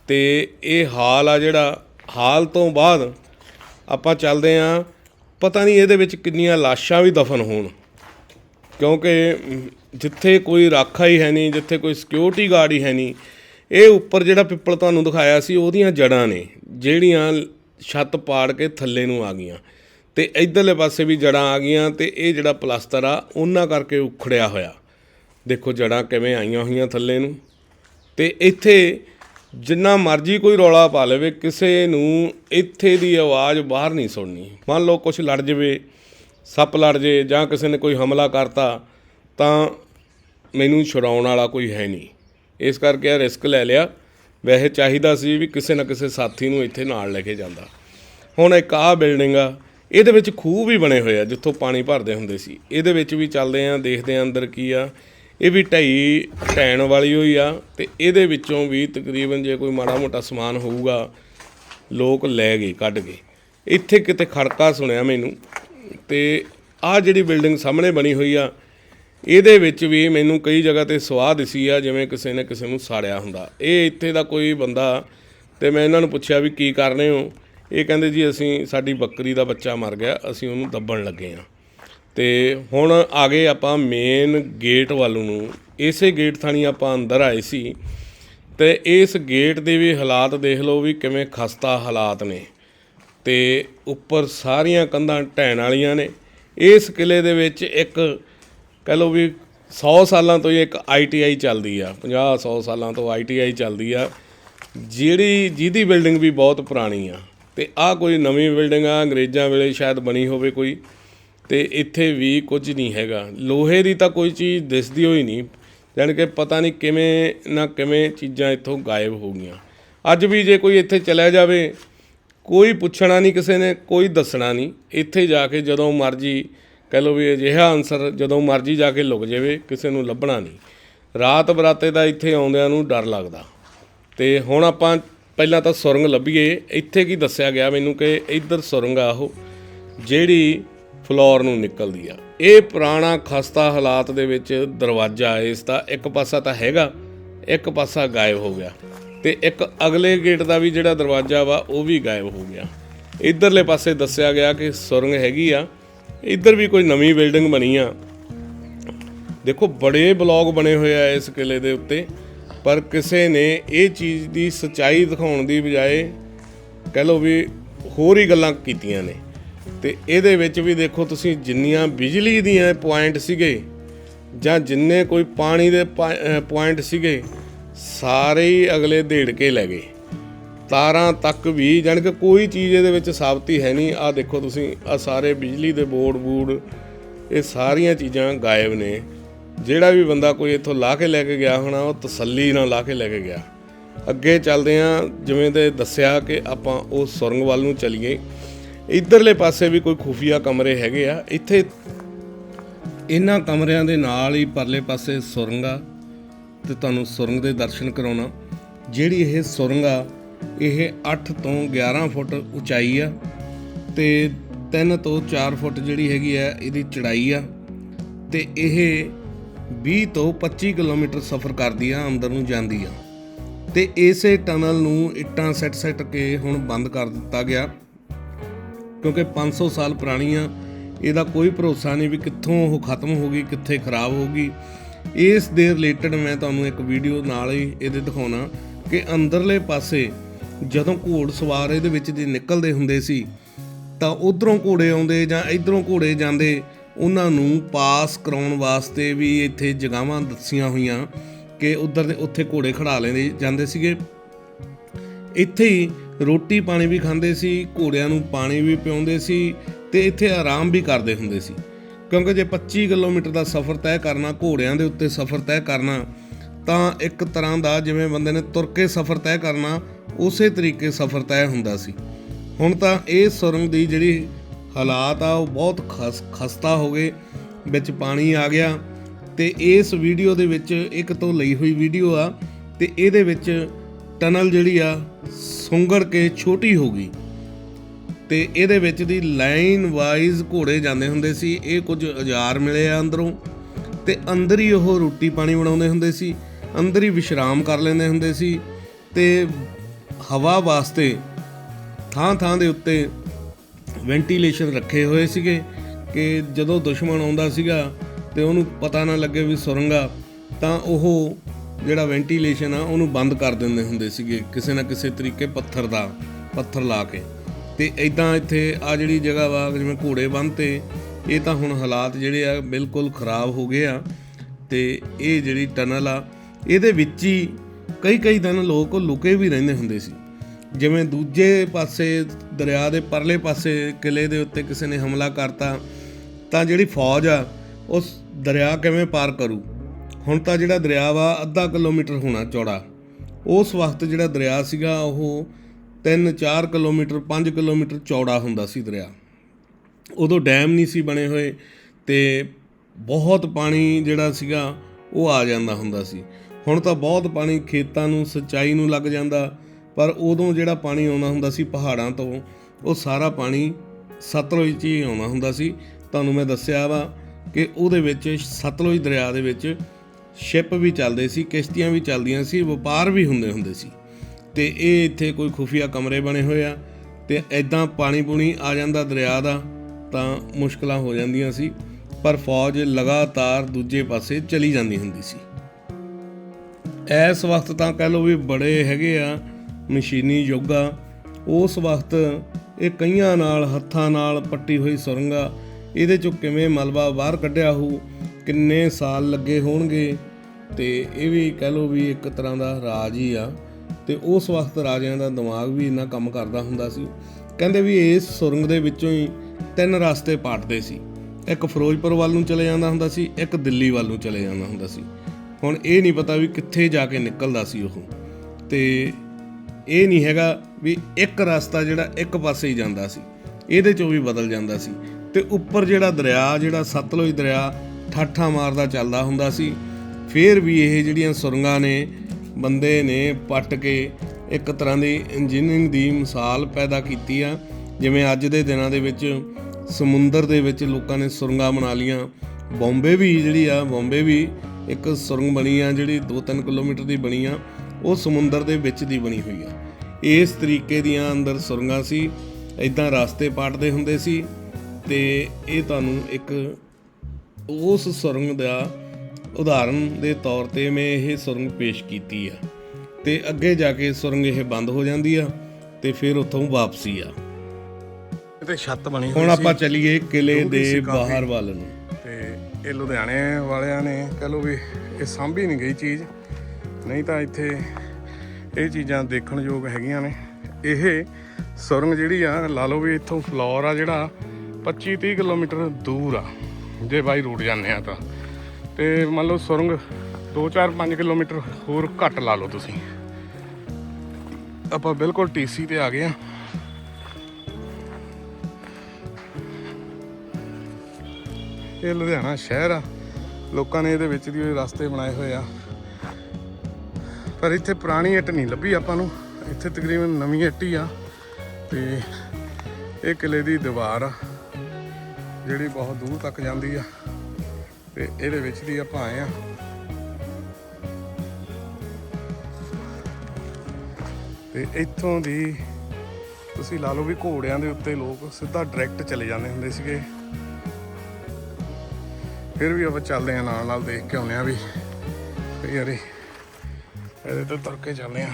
ਤੇ ਇਹ ਹਾਲ ਆ ਜਿਹੜਾ, ਹਾਲ ਤੋਂ ਬਾਅਦ ਆਪਾਂ ਚੱਲਦੇ ਆਂ, ਪਤਾ ਨਹੀਂ ਇਹਦੇ ਵਿੱਚ ਕਿੰਨੀਆਂ ਲਾਸ਼ਾਂ ਵੀ ਦਫਨ ਹੋਣ। ਕਿਉਂਕਿ ਜਿੱਥੇ ਕੋਈ ਰਾਖਾ ਹੀ ਹੈ ਨਹੀਂ, ਜਿੱਥੇ ਕੋਈ ਸਿਕਿਉਰਿਟੀ ਗਾਰਡ ਹੀ ਹੈ ਨਹੀਂ, ਇਹ ਉੱਪਰ ਜਿਹੜਾ ਪਿੱਪਲ ਤੁਹਾਨੂੰ ਦਿਖਾਇਆ ਸੀ, ਉਹਦੀਆਂ ਜੜਾਂ ਨੇ, ਜਿਹੜੀਆਂ ਛੱਤ ਪਾੜ ਕੇ ਥੱਲੇ ਨੂੰ ਆ ਗਈਆਂ। ਤੇ ਇਧਰਲੇ ਪਾਸੇ ਵੀ ਜੜਾਂ ਆ ਗਈਆਂ ਤੇ ਇਹ ਜਿਹੜਾ ਪਲਾਸਟਰ ਆ, ਉਹਨਾਂ ਕਰਕੇ ਉਖੜਿਆ ਹੋਇਆ। ਦੇਖੋ ਜੜਾਂ ਕਿਵੇਂ ਆਈਆਂ ਹੋਈਆਂ ਥੱਲੇ ਨੂੰ। ਤੇ ਇੱਥੇ ਜਿੰਨਾ ਮਰਜ਼ੀ ਕੋਈ ਰੌਲਾ ਪਾ ਲਵੇ, ਕਿਸੇ ਨੂੰ ਇੱਥੇ ਦੀ ਆਵਾਜ਼ ਬਾਹਰ ਨਹੀਂ ਸੁਣਨੀ। ਮੰਨ ਲਓ ਕੁਝ ਲੜ ਜਵੇ, ਸੱਪ ਲੜ ਜੇ ਜਾਂ ਕਿਸੇ ਨੇ ਕੋਈ ਹਮਲਾ ਕਰਤਾ, ਤਾਂ ਮੈਨੂੰ ਛੁਡਾਉਣ ਵਾਲਾ ਕੋਈ ਹੈ ਨਹੀਂ। ਇਸ ਕਰਕੇ ਇਹ ਰਿਸਕ ਲੈ ਲਿਆ। ਵੈਸੇ ਚਾਹੀਦਾ ਸੀ ਵੀ ਕਿਸੇ ਨਾ ਕਿਸੇ ਸਾਥੀ ਨੂੰ ਇੱਥੇ ਨਾਲ ਲੈ ਕੇ ਜਾਂਦਾ। ਹੁਣ ਇੱਕ ਆਹ ਬਿਲਡਿੰਗ ਆ, ਇਹਦੇ ਵਿੱਚ ਖੂਹ ਵੀ ਬਣੇ ਹੋਏ ਆ, ਜਿੱਥੋਂ ਪਾਣੀ ਭਰਦੇ ਹੁੰਦੇ ਸੀ। ਇਹਦੇ ਵਿੱਚ ਵੀ ਚੱਲਦੇ ਆ, ਦੇਖਦੇ ਆ ਅੰਦਰ ਕੀ ਆ। ਇਹ ਵੀ ਢਾਈ ਟੈਣ ਵਾਲੀ ਹੋਈ ਆ ਤੇ ਇਹਦੇ ਵਿੱਚੋਂ ਵੀ ਤਕਰੀਬਨ ਜੇ ਕੋਈ ਮਾੜਾ ਮੋਟਾ ਸਮਾਨ ਹੋਊਗਾ, ਲੋਕ ਲੈ ਗਏ, ਕੱਢ ਗਏ। ਇੱਥੇ ਕਿਤੇ ਖੜਕਾ ਸੁਣਿਆ ਮੈਨੂੰ ਤੇ ਆਹ ਜਿਹੜੀ ਬਿਲਡਿੰਗ ਸਾਹਮਣੇ ਬਣੀ ਹੋਈ ਆ, ਇਹਦੇ ਵਿੱਚ ਵੀ ਮੈਨੂੰ ਕਈ ਜਗ੍ਹਾ ਤੇ ਸਵਾਹ ਦਿਸੀ ਆ, ਜਿਵੇਂ ਕਿਸੇ ਨੇ ਕਿਸੇ ਨੂੰ ਸਾੜਿਆ ਹੁੰਦਾ। ਇਹ ਇੱਥੇ ਦਾ ਕੋਈ ਬੰਦਾ ਤੇ ਮੈਂ ਇਹਨਾਂ ਨੂੰ ਪੁੱਛਿਆ ਵੀ ਕੀ ਕਰ ਰਹੇ ਹੋ? ਇਹ ਕਹਿੰਦੇ ਜੀ ਅਸੀਂ, ਸਾਡੀ ਬੱਕਰੀ ਦਾ ਬੱਚਾ ਮਰ ਗਿਆ, ਅਸੀਂ ਉਹਨੂੰ ਦੱਬਣ ਲੱਗੇ ਆ। ਤੇ ਹੁਣ ਆ ਗਏ ਆਪਾਂ ਮੇਨ ਗੇਟ ਵੱਲ ਨੂੰ। ਇਸੇ ਗੇਟ ਥਾਣੀ ਆਪਾਂ ਅੰਦਰ ਆਏ ਸੀ ਤੇ ਇਸ ਗੇਟ ਦੇ ਵੀ ਹਾਲਾਤ ਦੇਖ ਲਓ ਵੀ ਕਿਵੇਂ ਖਸਤਾ ਹਾਲਾਤ ਨੇ। ਤੇ ਉੱਪਰ ਸਾਰੀਆਂ ਕੰਧਾਂ ਢਹਿਣ ਵਾਲੀਆਂ ਨੇ। ਇਸ ਕਿਲੇ ਦੇ ਵਿੱਚ ਇੱਕ ਕਹਿ ਲਓ ਵੀ 100 ਸਾਲਾਂ ਤੋਂ ਹੀ ਇੱਕ ਆਈਟੀਆਈ ਚੱਲਦੀ ਆ 50 100 ਸਾਲਾਂ ਤੋਂ ਆਈਟੀਆਈ ਚੱਲਦੀ ਆ। ਜਿਹੜੀ ਜਿਹਦੀ ਬਿਲਡਿੰਗ ਵੀ ਬਹੁਤ ਪੁਰਾਣੀ ਆ। ਤੇ ਆਹ ਕੋਈ ਨਵੀਂ ਬਿਲਡਿੰਗ ਆ, ਅੰਗਰੇਜ਼ਾਂ ਵੇਲੇ ਸ਼ਾਇਦ ਬਣੀ ਹੋਵੇ ਕੋਈ। ਤੇ ਇੱਥੇ ਵੀ ਕੁਝ ਨਹੀਂ ਹੈਗਾ। ਲੋਹੇ ਦੀ ਤਾਂ ਕੋਈ ਚੀਜ਼ ਦਿਸਦੀ ਹੋਈ ਨਹੀਂ, ਜਾਣੀ ਕਿ ਪਤਾ ਨਹੀਂ ਕਿਵੇਂ ਨਾ ਕਿਵੇਂ ਚੀਜ਼ਾਂ ਇੱਥੋਂ ਗਾਇਬ ਹੋ ਗਈਆਂ। ਅੱਜ ਵੀ ਜੇ ਕੋਈ ਇੱਥੇ ਚਲਿਆ ਜਾਵੇ, ਕੋਈ ਪੁੱਛਣਾ ਨਹੀਂ ਕਿਸੇ ਨੇ, ਕੋਈ ਦੱਸਣਾ ਨਹੀਂ। ਇੱਥੇ ਜਾ ਕੇ ਜਦੋਂ ਮਰਜ਼ੀ, ਕਹਿ ਲਓ ਵੀ ਅਜਿਹਾ ਆਨਸਰ ਜਦੋਂ ਮਰਜ਼ੀ ਜਾ ਕੇ ਲੁਕ ਜਾਵੇ, ਕਿਸੇ ਨੂੰ ਲੱਭਣਾ ਨਹੀਂ। ਰਾਤ ਬਰਾਤੇ ਦਾ ਇੱਥੇ ਆਉਂਦਿਆਂ ਨੂੰ ਡਰ ਲੱਗਦਾ। ਤੇ ਹੁਣ ਆਪਾਂ ਪਹਿਲਾਂ ਤਾਂ ਸੁਰੰਗ ਲੱਭੀਏ। ਇੱਥੇ ਕੀ ਦੱਸਿਆ ਗਿਆ ਮੈਨੂੰ ਕਿ ਇੱਧਰ ਸੁਰੰਗ ਆ ਉਹ, ਜਿਹੜੀ ਫਲੋਰ ਨੂੰ ਨਿਕਲਦੀ ਆ। ਇਹ ਪੁਰਾਣਾ ਖਸਤਾ ਹਾਲਾਤ ਦੇ ਵਿੱਚ ਦਰਵਾਜ਼ਾ ਇਸ ਦਾ ਇੱਕ ਪਾਸਾ ਤਾਂ ਹੈਗਾ, ਇੱਕ ਪਾਸਾ ਗਾਇਬ ਹੋ ਗਿਆ। ਤੇ ਇੱਕ ਅਗਲੇ ਗੇਟ ਦਾ ਵੀ ਜਿਹੜਾ ਦਰਵਾਜ਼ਾ ਵਾ, ਉਹ ਵੀ ਗਾਇਬ ਹੋ ਗਿਆ। ਇਧਰਲੇ ਪਾਸੇ ਦੱਸਿਆ ਗਿਆ ਕਿ ਸੁਰੰਗ ਹੈਗੀ ਆ। ਇੱਧਰ ਵੀ ਕੋਈ ਨਵੀਂ ਬਿਲਡਿੰਗ ਬਣੀ ਆ। ਦੇਖੋ, ਬੜੇ ਬਲੌਗ ਬਣੇ ਹੋਏ ਆ ਇਸ ਕਿਲੇ ਦੇ ਉੱਤੇ, ਪਰ ਕਿਸੇ ਨੇ ਇਹ ਚੀਜ਼ ਦੀ ਸਚਾਈ ਦਿਖਾਉਣ ਦੀ ਬਜਾਏ ਕਹਿ ਲਓ ਵੀ ਹੋਰ ਹੀ ਗੱਲਾਂ ਕੀਤੀਆਂ ਨੇ। ਤੇ ਇਹਦੇ ਵਿੱਚ ਵੀ ਦੇਖੋ ਤੁਸੀਂ ਜਿੰਨੀਆਂ ਬਿਜਲੀ ਦੀਆਂ ਪੁਆਇੰਟ ਸੀਗੇ ਜਾਂ ਜਿੰਨੇ ਕੋਈ ਪਾਣੀ ਦੇ ਪੁਆਇੰਟ ਸੀਗੇ, ਸਾਰੇ ਹੀ ਅਗਲੇ ਢੇੜ ਕੇ ਲੈ ਗਏ। ਤਾਰਾਂ ਤੱਕ ਵੀ ਜਾਣੀ ਕਿ ਕੋਈ ਚੀਜ਼ ਇਹਦੇ ਵਿੱਚ ਸਾਬਤੀ ਹੈ ਨਹੀਂ। ਆ ਦੇਖੋ ਤੁਸੀਂ ਆ ਸਾਰੇ ਬਿਜਲੀ ਦੇ ਬੋਰਡ ਬੂਡ ਇਹ ਸਾਰੀਆਂ ਚੀਜ਼ਾਂ ਗਾਇਬ ਨੇ। ਜਿਹੜਾ ਵੀ ਬੰਦਾ ਕੋਈ ਇੱਥੋਂ ਲਾ ਕੇ ਲੈ ਕੇ ਗਿਆ ਹੋਣਾ, ਉਹ ਤਸੱਲੀ ਨਾਲ ਲਾ ਕੇ ਲੈ ਕੇ ਗਿਆ। ਅੱਗੇ ਚੱਲਦੇ ਆ, ਜਿਵੇਂ ਤੇ ਦੱਸਿਆ ਕਿ ਆਪਾਂ ਉਹ ਸੁਰੰਗ ਵੱਲ ਨੂੰ ਚਲੀਏ। ਇਧਰਲੇ ਪਾਸੇ ਵੀ ਕੋਈ ਖੁਫੀਆ ਕਮਰੇ ਹੈਗੇ ਆ। ਇੱਥੇ ਇਹਨਾਂ ਕਮਰਿਆਂ ਦੇ ਨਾਲ ਹੀ ਪਰਲੇ ਪਾਸੇ ਸੁਰੰਗ ਆ ਤੇ ਤੁਹਾਨੂੰ ਸੁਰੰਗ ਦੇ ਦਰਸ਼ਨ ਕਰਾਉਣਾ। ਜਿਹੜੀ ਇਹ ਸੁਰੰਗ ਆ, ਇਹ 8 ਤੋਂ 11 ਫੁੱਟ ਉਚਾਈ ਆ ਤੇ 3 ਤੋਂ 4 ਫੁੱਟ ਜਿਹੜੀ ਹੈਗੀ ਆ, ਇਹਦੀ ਚੜਾਈ ਆ ਤੇ ਇਹ 20 ਤੋਂ 25 ਕਿਲੋਮੀਟਰ ਸਫ਼ਰ ਕਰਦੀ ਆ, ਅੰਦਰ ਨੂੰ ਜਾਂਦੀ ਆ। ਤੇ ਇਸੇ ਟਨਲ ਨੂੰ ਇੱਟਾਂ ਸੈੱਟ ਸੈੱਟ ਕੇ ਹੁਣ ਬੰਦ ਕਰ ਦਿੱਤਾ ਗਿਆ। ਕਿਉਂਕਿ 500 ਸਾਲ ਪੁਰਾਣੀ ਆ, ਇਹਦਾ ਕੋਈ ਭਰੋਸਾ ਨਹੀਂ ਵੀ ਕਿੱਥੋਂ ਉਹ ਖਤਮ ਹੋ ਗਈ, ਕਿੱਥੇ ਖਰਾਬ ਹੋ ਗਈ। ਇਸ ਦੇ ਰਿਲੇਟਡ ਮੈਂ ਤੁਹਾਨੂੰ ਇੱਕ ਵੀਡੀਓ ਨਾਲ ਹੀ ਇਹਦੇ ਦਿਖਾਉਣਾ ਕਿ ਅੰਦਰਲੇ ਪਾਸੇ ਜਦੋਂ ਘੋੜ ਸਵਾਰ ਇਹਦੇ ਵਿੱਚ ਦੀ ਨਿਕਲਦੇ ਹੁੰਦੇ ਸੀ, ਤਾਂ ਉਧਰੋਂ ਘੋੜੇ ਆਉਂਦੇ ਜਾਂ ਇਧਰੋਂ ਘੋੜੇ ਜਾਂਦੇ, ਉਹਨਾਂ ਨੂੰ ਪਾਸ ਕਰਾਉਣ ਵਾਸਤੇ ਵੀ ਇੱਥੇ ਜਗਾਵਾਂ ਦੱਸੀਆਂ ਹੋਈਆਂ ਕਿ ਉਧਰ ਦੇ ਉੱਥੇ ਘੋੜੇ ਖੜਾ ਲੈਂਦੇ ਜਾਂਦੇ ਸੀਗੇ। ਇੱਥੇ ਹੀ ਰੋਟੀ ਪਾਣੀ ਵੀ ਖਾਂਦੇ ਸੀ, ਘੋੜਿਆਂ ਨੂੰ ਪਾਣੀ ਵੀ ਪਿਆਉਂਦੇ ਸੀ ਤੇ ਇੱਥੇ ਆਰਾਮ ਵੀ ਕਰਦੇ ਹੁੰਦੇ ਸੀ। ਕਿਉਂਕਿ ਜੇ 25 ਕਿਲੋਮੀਟਰ ਦਾ ਸਫ਼ਰ ਤੈਅ ਕਰਨਾ, ਘੋੜਿਆਂ ਦੇ ਉੱਤੇ ਸਫ਼ਰ ਤੈਅ ਕਰਨਾ, ਤਾਂ ਇੱਕ ਤਰ੍ਹਾਂ ਦਾ ਜਿਵੇਂ ਬੰਦੇ ਨੇ ਤੁਰ ਕੇ ਸਫ਼ਰ ਤੈਅ ਕਰਨਾ, ਉਸੇ ਤਰੀਕੇ ਸਫ਼ਰ ਤੈਅ ਹੁੰਦਾ ਸੀ। ਹੁਣ ਤਾਂ ਇਹ ਸੁਰੰਗ ਦੀ ਜਿਹੜੀ ਹਾਲਾਤ ਆ, ਉਹ ਬਹੁਤ ਖਸ, ਖਸਤਾ ਹੋ ਗਏ, ਵਿੱਚ ਪਾਣੀ ਆ ਗਿਆ ਤੇ ਇਸ ਵੀਡੀਓ ਦੇ ਵਿੱਚ ਇੱਕ ਤੋਂ ਲਈ ਹੋਈ ਵੀਡੀਓ ਆ ਤੇ ਇਹਦੇ ਵਿੱਚ ਟਨਲ ਜਿਹੜੀ ਆ ਸੁੰਗੜ ਕੇ ਛੋਟੀ ਹੋ ਗਈ। ਤੇ ਇਹਦੇ ਵਿੱਚ ਦੀ ਲਾਈਨ ਵਾਈਜ਼ ਘੋੜੇ ਜਾਂਦੇ ਹੁੰਦੇ ਸੀ, ਇਹ ਕੁਝ ਔਜ਼ਾਰ ਮਿਲੇ ਆ ਅੰਦਰੋਂ। ਤੇ ਅੰਦਰ ਹੀ ਉਹ ਰੋਟੀ ਪਾਣੀ ਬਣਾਉਂਦੇ ਹੁੰਦੇ ਸੀ, ਅੰਦਰ ਹੀ ਵਿਸ਼ਰਾਮ ਕਰ ਲੈਂਦੇ ਹੁੰਦੇ ਸੀ। ਤੇ ਹਵਾ ਵਾਸਤੇ ਥਾਂ ਥਾਂ ਦੇ ਉੱਤੇ ਵੈਂਟੀਲੇਸ਼ਨ ਰੱਖੇ ਹੋਏ ਸੀਗੇ ਕਿ ਜਦੋਂ ਦੁਸ਼ਮਣ ਆਉਂਦਾ ਸੀਗਾ ਤੇ ਉਹਨੂੰ ਪਤਾ ਨਾ ਲੱਗੇ ਵੀ ਸੁਰੰਗਾ, ਤਾਂ ਉਹ ਜਿਹੜਾ ਵੈਂਟੀਲੇਸ਼ਨ ਆ, ਉਹਨੂੰ ਬੰਦ ਕਰ ਦਿੰਦੇ ਹੁੰਦੇ ਸੀਗੇ, ਕਿਸੇ ਨਾ ਕਿਸੇ ਤਰੀਕੇ ਪੱਥਰ ਦਾ, ਪੱਥਰ ਲਾ ਕੇ। ਤੇ ਇਦਾਂ ਇੱਥੇ ਆ ਜਿਹੜੀ ਜਗ੍ਹਾ ਵਾ, ਜਿਵੇਂ ਘੋੜੇ ਬੰਨ ਇਹ ਤਾਂ ਹੁਣ ਹਾਲਾਤ ਜਿਹੜੇ ਆ ਬਿਲਕੁਲ ਖਰਾਬ ਹੋ ਗਏ ਆ। ਤੇ ਇਹ ਜਿਹੜੀ ਟਨਲ ਆ, ਇਹਦੇ ਵਿੱਚ ਹੀ ਕਈ ਕਈ ਦਿਨ ਲੋਕ ਲੁਕੇ ਵੀ ਰਹਿੰਦੇ ਹੁੰਦੇ ਸੀ। ਜਿਵੇਂ ਦੂਜੇ ਪਾਸੇ, ਦਰਿਆ ਦੇ ਪਰਲੇ ਪਾਸੇ ਕਿਲੇ ਦੇ ਉੱਤੇ ਕਿਸੇ ਨੇ ਹਮਲਾ ਕਰਤਾ, ਤਾਂ ਜਿਹੜੀ ਫੌਜ ਆ, ਉਸ ਦਰਿਆ ਕਿਵੇਂ ਪਾਰ ਕਰੂ? ਹੁਣ ਤਾਂ ਜਿਹੜਾ ਦਰਿਆ ਵਾ, ਅੱਧਾ ਕਿਲੋਮੀਟਰ ਹੋਣਾ ਚੌੜਾ। ਉਸ ਵਕਤ ਜਿਹੜਾ ਦਰਿਆ ਸੀਗਾ, ਉਹ 3-4 ਕਿਲੋਮੀਟਰ 5 ਕਿਲੋਮੀਟਰ ਚੌੜਾ ਹੁੰਦਾ ਸੀ ਦਰਿਆ। ਉਦੋਂ ਡੈਮ ਨਹੀਂ ਸੀ ਬਣੇ ਹੋਏ ਤੇ ਬਹੁਤ ਪਾਣੀ ਜਿਹੜਾ ਸੀਗਾ, ਉਹ ਆ ਜਾਂਦਾ ਹੁੰਦਾ ਸੀ। ਹੁਣ ਤਾਂ ਬਹੁਤ ਪਾਣੀ ਖੇਤਾਂ ਨੂੰ, ਸਿੰਚਾਈ ਨੂੰ ਲੱਗ ਜਾਂਦਾ, ਪਰ ਉਦੋਂ ਜਿਹੜਾ ਪਾਣੀ ਆਉਂਦਾ ਹੁੰਦਾ ਸੀ ਪਹਾੜਾਂ ਤੋਂ, ਉਹ ਸਾਰਾ ਪਾਣੀ ਸਤਲੁਜ 'ਚ ਹੀ ਆਉਂਦਾ ਹੁੰਦਾ ਸੀ। ਤੁਹਾਨੂੰ ਮੈਂ ਦੱਸਿਆ ਵਾ ਕਿ ਉਹਦੇ ਵਿੱਚ, ਸਤਲੁਜ ਦਰਿਆ ਦੇ ਵਿੱਚ ਸ਼ਿਪ ਵੀ ਚੱਲਦੇ ਸੀ, ਕਿਸ਼ਤੀਆਂ ਵੀ ਚੱਲਦੀਆਂ ਸੀ, ਵਪਾਰ ਵੀ ਹੁੰਦੇ ਹੁੰਦੇ ਸੀ। ਤੇ ਇਹ ਇੱਥੇ ਕੋਈ ਖੁਫੀਆ ਕਮਰੇ ਬਣੇ ਹੋਏ ਆ ਤੇ ਐਦਾਂ ਪਾਣੀ ਪੂਣੀ ਆ ਜਾਂਦਾ ਦਰਿਆ ਦਾ ਤਾਂ ਮੁਸ਼ਕਲਾਂ ਹੋ ਜਾਂਦੀਆਂ ਸੀ, ਪਰ ਫੌਜ ਲਗਾਤਾਰ ਦੂਜੇ ਪਾਸੇ ਚਲੀ ਜਾਂਦੀ ਹੁੰਦੀ ਸੀ। ਇਸ ਵਕਤ ਤਾਂ ਕਹਿ ਲਓ ਵੀ ਬੜੇ ਹੈਗੇ ਆ ਮਸ਼ੀਨੀ ਯੁੱਗ ਆ। ਉਸ ਵਕਤ ਇਹ ਕਈਆਂ ਨਾਲ, ਹੱਥਾਂ ਨਾਲ ਪੱਟੀ ਹੋਈ ਸੁਰੰਗਾ ਇਹਦੇ ਚੋਂ ਕਿਵੇਂ ਮਲਬਾ ਬਾਹਰ ਕੱਢਿਆ ਹੋਊ, ਕਿੰਨੇ ਸਾਲ ਲੱਗੇ ਹੋਣਗੇ ਤੇ ਇਹ ਵੀ ਕਹਿ ਲਓ ਵੀ ਇੱਕ ਤਰ੍ਹਾਂ ਦਾ ਰਾਜ ਹੀ ਆ ਤੇ ਉਸ ਵਕਤ ਰਾਜਿਆਂ ਦਾ ਦਿਮਾਗ ਵੀ ਇੰਨਾ ਕੰਮ ਕਰਦਾ ਹੁੰਦਾ ਸੀ। ਕਹਿੰਦੇ ਵੀ ਇਸ ਸੁਰੰਗ ਦੇ ਵਿੱਚੋਂ ਹੀ ਤਿੰਨ ਰਸਤੇ ਪਾਟਦੇ ਸੀ। ਇੱਕ ਫਿਰੋਜ਼ਪੁਰ ਵੱਲ ਨੂੰ ਚਲੇ ਜਾਂਦਾ ਹੁੰਦਾ ਸੀ, ਇੱਕ ਦਿੱਲੀ ਵੱਲ ਨੂੰ ਚਲੇ ਜਾਂਦਾ ਹੁੰਦਾ ਸੀ। ਹੁਣ ਇਹ ਨਹੀਂ ਪਤਾ ਵੀ ਕਿੱਥੇ ਜਾ ਕੇ ਨਿਕਲਦਾ ਸੀ ਉਹ। ਤੇ ਇਹ ਨਹੀਂ ਹੈਗਾ ਵੀ ਇੱਕ ਰਸਤਾ ਜਿਹੜਾ ਇੱਕ ਪਾਸੇ ਹੀ ਜਾਂਦਾ ਸੀ। ਇਹਦੇ ਚੋਂ ਵੀ ਬਦਲ ਜਾਂਦਾ ਸੀ। ਤੇ ਉੱਪਰ ਜਿਹੜਾ ਦਰਿਆ, ਜਿਹੜਾ ਸਤਲੁਜ ਦਰਿਆ ਠਾਠਾ ਮਾਰਦਾ ਚੱਲਦਾ ਹੁੰਦਾ ਸੀ ਫਿਰ ਵੀ ਇਹ ਜਿਹੜੀਆਂ ਸੁਰੰਗਾਂ ਨੇ, ਬੰਦੇ ਨੇ ਪੱਟ ਕੇ ਇੱਕ ਤਰ੍ਹਾਂ ਦੀ ਇੰਜੀਨੀਅਰਿੰਗ ਦੀ ਮਿਸਾਲ ਪੈਦਾ ਕੀਤੀ ਆ। ਜਿਵੇਂ ਅੱਜ ਦੇ ਦਿਨਾਂ ਦੇ ਵਿੱਚ ਸਮੁੰਦਰ ਦੇ ਵਿੱਚ ਲੋਕਾਂ ਨੇ ਸੁਰੰਗਾਂ ਬਣਾ ਲੀਆਂ ਬੰਬੇ ਵੀ ਜਿਹੜੀ ਆ, ਬੰਬੇ ਵੀ ਇੱਕ ਸੁਰੰਗ ਬਣੀ ਆ, ਜਿਹੜੀ 2-3 ਕਿਲੋਮੀਟਰ ਦੀ ਬਣੀ ਆ। ਉਹ ਸਮੁੰਦਰ ਦੇ ਵਿੱਚ ਦੀ ਬਣੀ ਹੋਈ ਆ। ਇਸ ਤਰੀਕੇ ਦੀਆਂ ਅੰਦਰ ਸੁਰੰਗਾਂ ਸੀ। ਇਦਾਂ ਰਸਤੇ ਪਾਟਦੇ ਹੁੰਦੇ ਸੀ ਤੇ ਇਹ ਤੁਹਾਨੂੰ ਇੱਕ ਉਸ ਸੁਰੰਗ ਦਾ ਉਦਾਹਰਨ ਦੇ ਤੌਰ ਤੇ ਮੈਂ ਇਹ ਸੁਰੰਗ ਪੇਸ਼ ਕੀਤੀ ਆ। ਤੇ ਅੱਗੇ ਜਾ ਕੇ ਸੁਰੰਗ ਇਹ ਬੰਦ ਹੋ ਜਾਂਦੀ ਆ ਤੇ ਫਿਰ ਉੱਥੋਂ ਵਾਪਸੀ ਆ। ਤੇ ਛੱਤ ਬਣੀ ਹੁਣ ਹੋਈ ਆਪਾਂ ਚੱਲੀਏ ਕਿਲੇ ਦੇ। ਬਾਹਰ ਵੱਲ ਨੂੰ। ਤੇ ਇਹ ਲੁਧਿਆਣੇ ਵਾਲਿਆਂ ਨੇ ਕਹ ਲੋ ਵੀ ਇਹ ਸਾਂਭੀ ਨਹੀਂ ਗਈ ਚੀਜ਼। ਨਹੀਂ ਤਾਂ ਇੱਥੇ ਇਹ ਚੀਜ਼ਾਂ ਦੇਖਣ ਯੋਗ ਹੈਗੀਆਂ ਨੇ। ਇਹ ਸੁਰੰਗ ਜਿਹੜੀ ਆ ਲਾ ਲਓ ਵੀ ਇੱਥੋਂ ਫਲੋਰ ਆ ਜਿਹੜਾ 25 30 ਕਿਲੋਮੀਟਰ ਦੂਰ ਆ। ਜੇ ਬਾਈ ਰੂਟ ਜਾਂਦੇ ਆ ਤਾਂ। ਤੇ ਮੰਨ ਲਓ ਸੁਰੰਗ 2 4 5 ਕਿਲੋਮੀਟਰ ਹੋਰ ਘੱਟ ਲਾ ਲਓ ਤੁਸੀਂ। ਆਪਾਂ ਬਿਲਕੁਲ ਟੀਸੀ ਤੇ ਆ ਗਏ ਆ ਇਹ ਲੁਧਿਆਣਾ ਸ਼ਹਿਰ ਆ। ਲੋਕਾਂ ਨੇ ਇਹਦੇ ਵਿੱਚ ਦੀ ਰਸਤੇ ਬਣਾਏ ਹੋਏ ਆ। ਪਰ ਇੱਥੇ ਪੁਰਾਣੀ ਇੱਟ ਨਹੀਂ ਲੱਭੀ ਆਪਾਂ ਨੂੰ। ਇੱਥੇ ਤਕਰੀਬਨ ਨਵੀਂ ਇੱਟ ਹੀ ਆ। ਤੇ ਇਹ ਕਿਲੇ ਦੀ ਦੀਵਾਰ ਆ। ਜਿਹੜੀ ਬਹੁਤ ਦੂਰ ਤੱਕ ਜਾਂਦੀ ਆ। ਤੇ ਇਹਦੇ ਵਿੱਚ ਦੀ ਆਪਾਂ ਆਏ ਆ ਤੇ ਇੱਥੋਂ ਦੀ ਤੁਸੀਂ ਲਾ ਲਓ ਵੀ ਘੋੜਿਆਂ ਦੇ ਉੱਤੇ ਲੋਕ ਸਿੱਧਾ ਡਾਇਰੈਕਟ ਚਲੇ ਜਾਂਦੇ ਹੁੰਦੇ ਸੀਗੇ। ਫਿਰ ਵੀ ਆਪਾਂ ਚੱਲਦੇ ਆ ਨਾਲ ਨਾਲ ਦੇਖ ਕੇ ਆਉਂਦੇ ਆ ਵੀ ਕਈ ਇਹਦੇ ਤੋਂ ਤੁਰ ਕੇ ਚੱਲਦੇ ਆ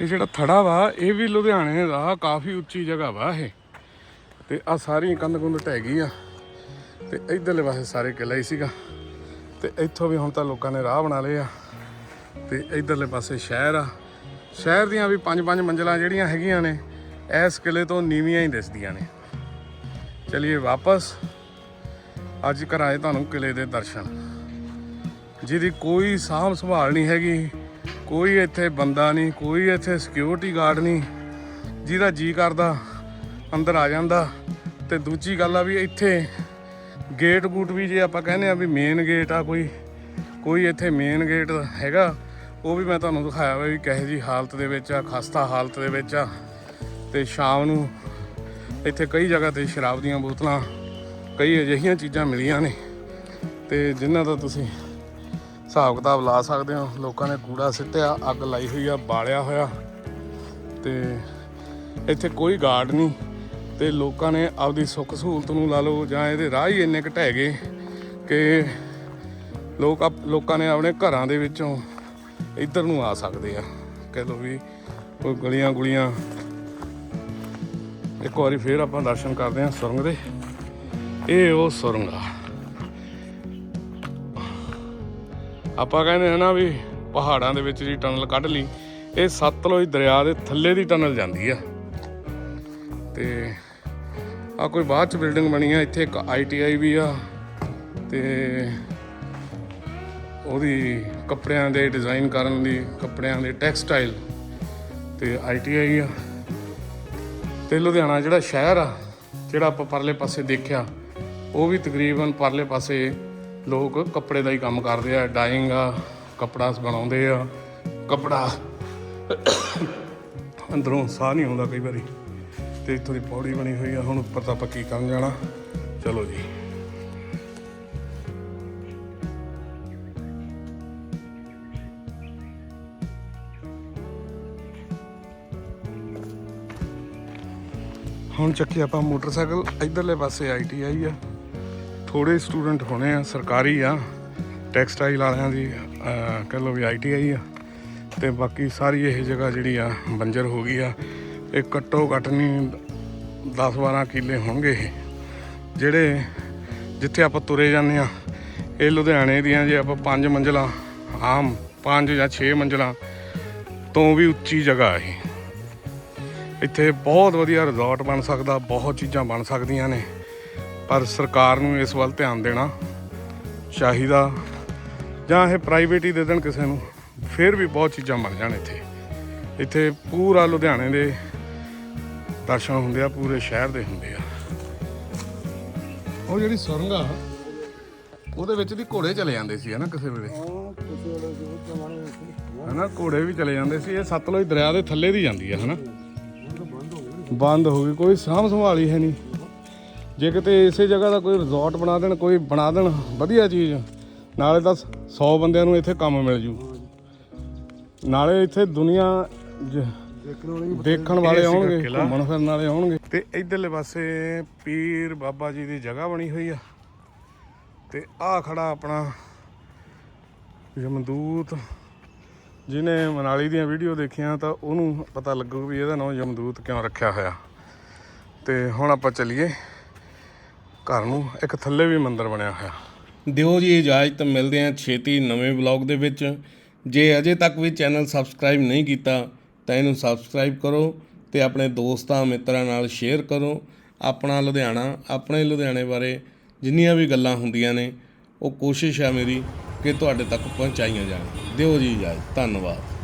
ਇਹ ਜਿਹੜਾ ਥੜਾ ਵਾ, ਇਹ ਵੀ ਲੁਧਿਆਣੇ ਦਾ ਕਾਫੀ ਉੱਚੀ ਜਗ੍ਹਾ ਵਾ ਇਹ। ਤੇ ਆ ਸਾਰੀ ਕੰਧ ਕੁੰਧ ਢਹਿ ਗਈ ਆ ਤੇ ਇਧਰਲੇ ਪਾਸੇ ਸਾਰੇ ਕਿਲਾ ਹੀ ਸੀਗਾ। ਤੇ ਇੱਥੋਂ ਵੀ ਹੁਣ ਤਾਂ ਲੋਕਾਂ ਨੇ ਰਾਹ ਬਣਾ ਲਏ ਆ। ਤੇ ਇਧਰਲੇ ਪਾਸੇ ਸ਼ਹਿਰ ਆ। ਸ਼ਹਿਰ ਦੀਆਂ ਵੀ ਪੰਜ ਪੰਜ ਮੰਜ਼ਲਾਂ ਜਿਹੜੀਆਂ ਹੈਗੀਆਂ ਨੇ, ਇਸ ਕਿਲੇ ਤੋਂ ਨੀਵੀਆਂ ਹੀ ਦਿਸਦੀਆਂ ਨੇ। ਚਲਿਏ ਵਾਪਸ। ਅੱਜ ਕਰਾਏ ਤੁਹਾਨੂੰ ਕਿਲੇ ਦੇ ਦਰਸ਼ਨ। ਜਿਹਦੀ ਕੋਈ ਸਾਂਭ ਸੰਭਾਲ ਨਹੀਂ ਹੈਗੀ। ਕੋਈ ਇੱਥੇ ਬੰਦਾ ਨਹੀਂ, ਕੋਈ ਇੱਥੇ ਸਿਕਿਉਰਿਟੀ ਗਾਰਡ ਨਹੀਂ। ਜਿਹਦਾ ਜੀ ਕਰਦਾ, ਅੰਦਰ ਆ ਜਾਂਦਾ। ਤੇ ਦੂਜੀ ਗੱਲ ਆ ਵੀ ਇੱਥੇ ਗੇਟ ਗੂਟ ਵੀ ਜੇ ਆਪਾਂ ਕਹਿੰਦੇ ਆ ਵੀ ਮੇਨ ਗੇਟ ਆ ਕੋਈ ਕੋਈ ਇੱਥੇ ਮੇਨ ਗੇਟ ਹੈਗਾ, ਉਹ ਵੀ ਮੈਂ ਤੁਹਾਨੂੰ ਦਿਖਾਇਆ ਵਾ ਵੀ ਕਿਹੋ ਜੀ ਹਾਲਤ ਦੇ ਵਿੱਚ ਆ, ਖਸਤਾ ਹਾਲਤ ਦੇ ਵਿੱਚ ਆ। ਤੇ ਸ਼ਾਮ ਨੂੰ ਇੱਥੇ ਕਈ ਜਗ੍ਹਾ ਤੇ ਸ਼ਰਾਬ ਦੀਆਂ ਬੋਤਲਾਂ, ਕਈ ਅਜਿਹੀਆਂ ਚੀਜ਼ਾਂ ਮਿਲੀਆਂ ਨੇ। ਤੇ ਜਿਨ੍ਹਾਂ ਦਾ ਤੁਸੀਂ ਹਿਸਾਬ ਕਿਤਾਬ ਲਾ ਸਕਦੇ ਹੋ। ਲੋਕਾਂ ਨੇ ਕੂੜਾ ਸਿੱਟਿਆ, ਅੱਗ ਲਾਈ ਹੋਈ ਆ, ਬਾਲਿਆ ਹੋਇਆ। ਤੇ ਇੱਥੇ ਕੋਈ ਗਾਰਡ ਨਹੀਂ। ਤੇ ਲੋਕਾਂ ਨੇ ਆਪਦੀ ਸੁੱਖ ਸਹੂਲਤ ਨੂੰ ਲਾ ਲਓ ਜਾਂ ਇਹਦੇ ਰਾਹ ਹੀ ਇੰਨੇ ਘਟੈ ਗਏ ਕਿ ਲੋਕ ਆਪ- ਲੋਕਾਂ ਨੇ ਆਪਣੇ ਘਰਾਂ ਦੇ ਵਿੱਚੋਂ ਇੱਧਰ ਨੂੰ ਆ ਸਕਦੇ ਆ। ਕਹਿ ਲਓ ਵੀ ਕੋਈ ਗਲੀਆਂ ਗੁਲੀਆਂ। ਇੱਕ ਵਾਰੀ ਫੇਰ ਆਪਾਂ ਦਰਸ਼ਨ ਕਰਦੇ ਹਾਂ ਸੁਰੰਗ ਦੇ। ਇਹ ਉਹ ਸੁਰੰਗ ਆ। ਆਪਾਂ ਕਹਿੰਦੇ ਹਾਂ ਨਾ ਵੀ ਪਹਾੜਾਂ ਦੇ ਵਿੱਚ ਜੀ ਟਨਲ ਕੱਢ ਲਈ, ਇਹ ਸਤਲੁਜ ਦਰਿਆ ਦੇ ਥੱਲੇ ਦੀ ਟਨਲ ਜਾਂਦੀ ਆ। ਤੇ ਆ ਕੋਈ ਬਾਅਦ ਚ ਬਿਲਡਿੰਗ ਬਣੀ ਆ, ਇੱਥੇ ਇੱਕ ਆਈਟੀਆਈ ਵੀ ਆ, ਤੇ ਉਹਦੀ ਕੱਪੜਿਆਂ ਦੇ ਡਿਜ਼ਾਈਨ ਕਰਨ ਦੀ, ਕੱਪੜਿਆਂ ਦੇ ਟੈਕਸਟਾਈਲ ਤੇ ਆਈਟੀਆਈ ਆ। ਤੇ ਲੁਧਿਆਣਾ ਜਿਹੜਾ ਸ਼ਹਿਰ ਆ, ਜਿਹੜਾ ਆਪਾਂ ਪਰਲੇ ਪਾਸੇ ਦੇਖਿਆ, ਉਹ ਵੀ ਤਕਰੀਬਨ ਪਰਲੇ ਪਾਸੇ ਲੋਕ ਕੱਪੜੇ ਦਾ ਹੀ ਕੰਮ ਕਰਦੇ ਆ ਡਾਈਂਗ ਆ, ਕੱਪੜਾ ਬਣਾਉਂਦੇ ਆ, ਕੱਪੜਾ ਅੰਦਰੋਂ ਸਾਹ ਨਹੀਂ ਆਉਂਦਾ ਕਈ ਵਾਰੀ ਤੇ ਇੱਥੋਂ ਦੀ ਪੌੜੀ ਬਣੀ ਹੋਈ ਆ, ਹੁਣ ਉੱਪਰ ਤਾਂ ਆਪਾਂ ਕੀ ਕਰਨ ਜਾਣਾ? ਚਲੋ ਜੀ। ਹੁਣ ਚੱਕੀ ਆਪਾਂ ਮੋਟਰਸਾਈਕਲ ਇਧਰਲੇ ਪਾਸੇ ਆਈਟੀਆਈ ਆ। ਥੋੜੇ ਸਟੂਡੈਂਟ ਹੋਣੇ ਆ ਸਰਕਾਰੀ ਆ ਟੈਕਸਟਾਈਲ ਵਾਲਿਆਂ ਦੀ ਅਹ, ਕਹਿ ਲਓ ਵੀ ਆਈਟੀਆਈ ਆ ਤੇ ਬਾਕੀ ਸਾਰੀ ਇਹ ਜਗ੍ਹਾ ਜਿਹੜੀ ਆ ਬੰਜਰ ਹੋ ਗਈ ਆ। ਇਹ ਘੱਟੋ ਘੱਟ ਨਹੀਂ 10 12 ਕਿੱਲੇ ਹੋਣਗੇ ਇਹ। ਜਿਹੜੇ ਜਿੱਥੇ ਆਪਾਂ ਤੁਰੇ ਜਾਂਦੇ ਆ ਇਹ ਲੁਧਿਆਣੇ ਦੀਆਂ ਜੇ ਆਪਾਂ ਪੰਜ ਮੰਜ਼ਲਾਂ ਆਮ ਪੰਜ ਜਾਂ 6 ਮੰਜ਼ਲਾਂ ਤੋਂ ਵੀ ਉੱਚੀ ਜਗ੍ਹਾ ਇਹ। ਇੱਥੇ ਬਹੁਤ ਵਧੀਆ ਰਿਜ਼ੋਰਟ ਬਣ ਸਕਦਾ ਬਹੁਤ ਚੀਜ਼ਾਂ ਬਣ ਸਕਦੀਆਂ ਨੇ। ਪਰ ਸਰਕਾਰ ਨੂੰ ਇਸ ਵੱਲ ਧਿਆਨ ਦੇਣਾ ਚਾਹੀਦਾ ਜਾਂ ਇਹ ਪ੍ਰਾਈਵੇਟ ਹੀ ਦੇ ਦੇਣ ਕਿਸੇ ਨੂੰ ਫਿਰ ਵੀ ਬਹੁਤ ਚੀਜ਼ਾਂ ਬਣ ਜਾਣ ਇੱਥੇ। ਇੱਥੇ ਪੂਰਾ ਲੁਧਿਆਣੇ ਦੇ ਦਰਸ਼ਨ ਹੁੰਦੇ ਆ ਪੂਰੇ ਸ਼ਹਿਰ ਦੇ ਹੁੰਦੇ ਆ। ਉਹ ਜਿਹੜੀ ਸੁਰੰਗ ਆ ਉਹਦੇ ਵਿੱਚ ਦੀ ਘੋੜੇ ਚਲੇ ਜਾਂਦੇ ਸੀ ਹਨਾ ਕਿਸੇ ਵੇਲੇ? ਹਨਾ ਘੋੜੇ ਵੀ ਚਲੇ ਜਾਂਦੇ ਸੀ ਇਹ ਸਤਲੁਜ ਦਰਿਆ ਦੇ ਥੱਲੇ ਦੀ ਜਾਂਦੀ ਆ ਹਨਾ ਬੰਦ ਹੋ ਗਈ ਕੋਈ ਸਾਂਭ ਸੰਭਾਲ ਹੀ ਹੈ ਨਹੀਂ। ਜੇ ਕਿਤੇ ਇਸੇ ਜਗ੍ਹਾ ਦਾ ਕੋਈ ਰਿਜ਼ੋਰਟ ਬਣਾ ਦੇਣ ਕੋਈ ਬਣਾ ਦੇਣ ਵਧੀਆ ਚੀਜ਼। ਨਾਲੇ ਤਾਂ 100 ਬੰਦਿਆਂ ਨੂੰ ਇੱਥੇ ਕੰਮ ਮਿਲ ਜੂ। ਨਾਲੇ ਇੱਥੇ ਦੁਨੀਆ ਦੇਖਣ ਵਾਲੇ ਆਉਣਗੇ ਘੁੰਮਣ ਫਿਰਨ ਵਾਲੇ ਆਉਣਗੇ। ਤੇ ਇਧਰਲੇ ਪਾਸੇ ਪੀਰ ਬਾਬਾ ਜੀ ਦੀ ਜਗ੍ਹਾ ਬਣੀ ਹੋਈ ਆ। ਤੇ ਆ ਖੜਾ ਆਪਣਾ ਯਮਦੂਤ। ਜਿਹਨੇ ਮਨਾਲੀ ਦੀਆਂ ਵੀਡੀਓ ਦੇਖੀਆਂ ਤਾਂ ਉਹਨੂੰ ਪਤਾ ਲੱਗੂ ਵੀ ਇਹਦਾ ਨਾਮ ਯਮਦੂਤ ਕਿਉਂ ਰੱਖਿਆ ਹੋਇਆ। ਤੇ ਹੁਣ ਆਪਾਂ ਚੱਲੀਏ। ਘਰ ਨੂੰ ਇੱਕ ਥੱਲੇ ਵੀ ਮੰਦਿਰ ਬਣਿਆ ਹੋਇਆ। ਦਿਓ ਜੀ, ਇਜਾਜ਼ਤ ਮਿਲਦੇ ਹਾਂ ਛੇਤੀ ਨਵੇਂ ਵਲੌਗ ਦੇ ਵਿੱਚ। ਜੇ ਅਜੇ ਤੱਕ ਵੀ ਚੈਨਲ ਸਬਸਕ੍ਰਾਈਬ ਨਹੀਂ ਕੀਤਾ, ਤਾਂ ਇਹਨੂੰ ਸਬਸਕ੍ਰਾਈਬ ਕਰੋ ਤੇ ਆਪਣੇ ਦੋਸਤਾਂ, ਮਿੱਤਰਾਂ ਨਾਲ ਸ਼ੇਅਰ ਕਰੋ। ਆਪਣਾ ਲੁਧਿਆਣਾ, ਆਪਣੇ ਲੁਧਿਆਣੇ ਬਾਰੇ ਜਿੰਨੀਆਂ ਵੀ ਗੱਲਾਂ ਹੁੰਦੀਆਂ ਨੇ, ਉਹ ਕੋਸ਼ਿਸ਼ ਆ ਮੇਰੀ ਕਿ ਤੁਹਾਡੇ ਤੱਕ ਪਹੁੰਚਾਈਆਂ ਜਾਣ। ਦਿਓ ਜੀ ਇਜਾਜ਼ਤ, ਧੰਨਵਾਦ।